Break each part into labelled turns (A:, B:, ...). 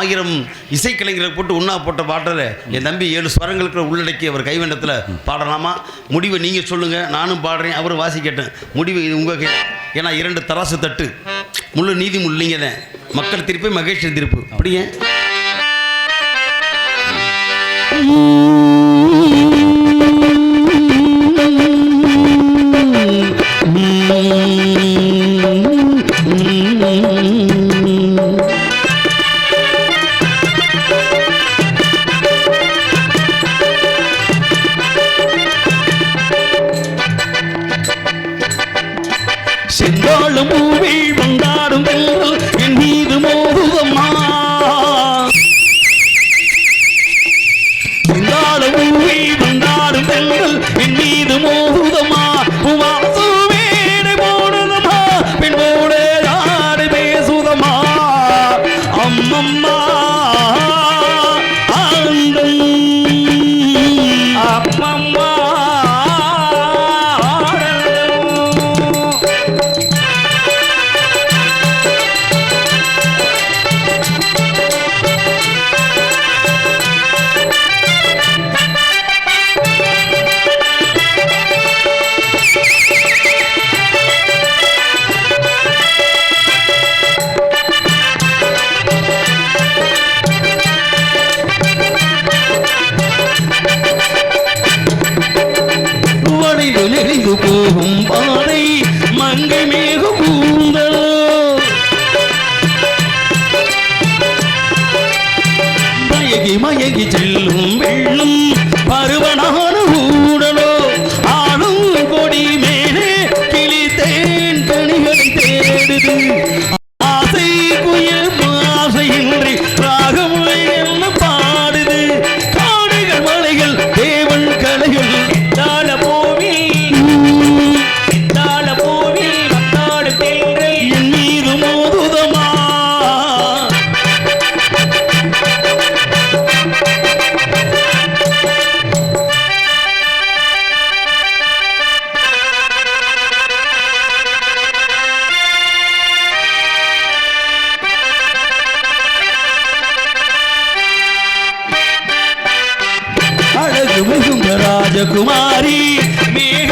A: ஆயிரம் இசைக்கலைஞர்களை போட்டு உண்ணா போட்ட பாட்டில் என் தம்பி ஏழு ஸ்வரங்களுக்கு உள்ளடக்கி அவர் கைவண்ணத்தில் பாடலாமா? முடிவை நீங்கள் சொல்லுங்கள் நானும் பாடுறேன் அவரும் வாசிக்கட்டேன் முடிவு இது உங்கள் கை. ஏன்னா இரண்டு தராசு தட்டு. முழு நீதி முள்ளிங்க தான் மக்கள் தீர்ப்பு மகேஷ் திருப்பு. அப்படியே?
B: மாயகி செல்லும் வெள்ளும் பருவனான ஊடலோ அழகு மிகுந்த ராஜகுமாரி மேக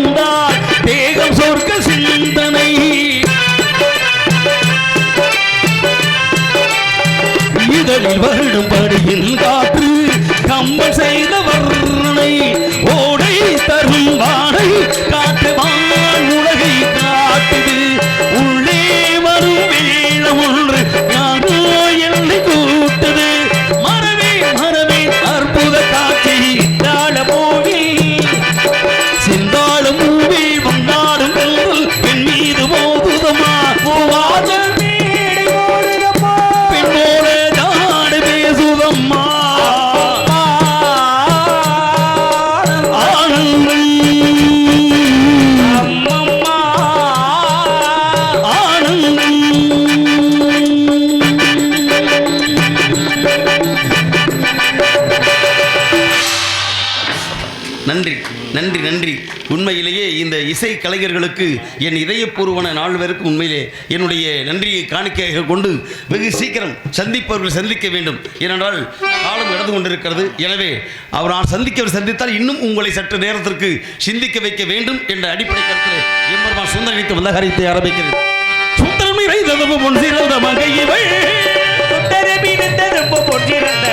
B: அழகில் தேகம் சொர்க்க சிந்தனை. இதழில் வருடும்
A: உண்மையிலேயே இந்த இசை கலைஞர்களுக்கு என் இதயபூர்வன நால்வருக்கு உண்மையிலே என்னுடைய நன்றியை காணிக்கையாக கொண்டு வெகு சீக்கிரம் சந்திப்பவர்கள் சந்திக்க வேண்டும். ஏனென்றால் காலம் நடந்து கொண்டிருக்கிறது. எனவே அவர் நான் சந்திக்கவர் சந்தித்தால் இன்னும் உங்களை சற்று நேரத்திற்கு சிந்திக்க வைக்க வேண்டும் என்ற அடிப்படை கருத்தில் எம்பெருமான் சுந்தரித்து வந்த காரியத்தை ஆரம்பிக்கிறேன்
B: சுந்தரம் இறைந்ததும் பொன் சிறந்த மங்கை இவள்
C: சுந்தரமிருந்த ரொம்ப பொன்னிறந்த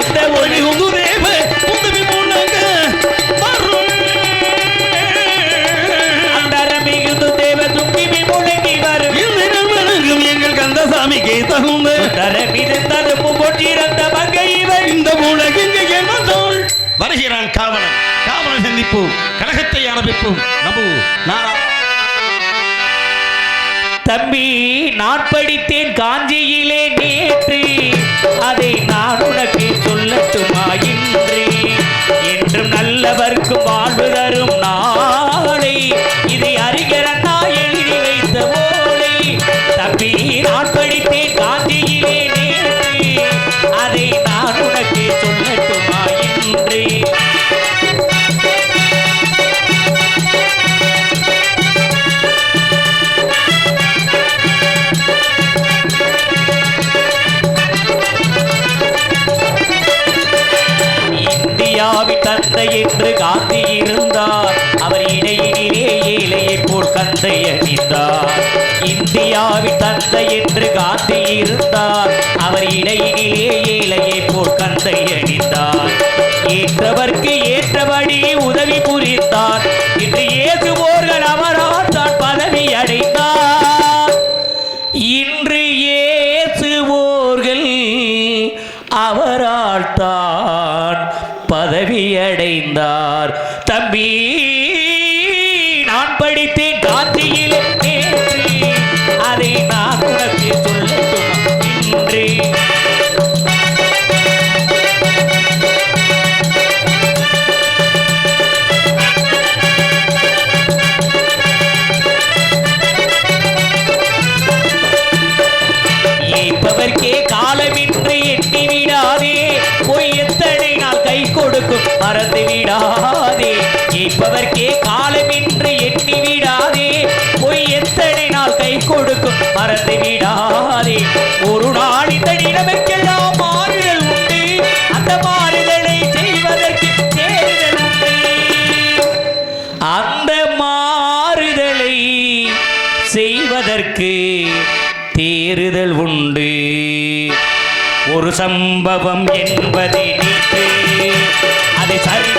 B: இந்த
A: ஒளி உங்குதே காவலன் கழகத்தை ஆரம்பிப்போம். நபு நாரா
B: தம்பி நான் படித்தேன் காஞ்சியிலே நேற்று. அதை நான் உனக்கு சொல்லட்டுமா இன்று? என்றும் நல்லவர்க்கும் வாழ்வு தரும் நான். இடையிலே ஏழையைப் போல் கந்தை அணிந்தார். இந்தியாவின் தந்தை என்று காந்தி இருந்தார். அவர் இடையிலே ஏழையைப் போல் கந்தை அணிந்தார். ஏற்றவர்க்கு ஏற்றபடி உதவி புரிந்தார். இன்று நான் படித்தேன் ஒரு நாள் இந்த நிலமைக்கெல்லாம் மாறுதல் உண்டு. அந்த மாறுதலை செய்வதற்கு தேர்தல் உண்டு. அந்த மாறுதலை செய்வதற்கு தேறுதல் உண்டு. ஒரு சம்பவம் என்பதை நேற்று அது சரித்திரம்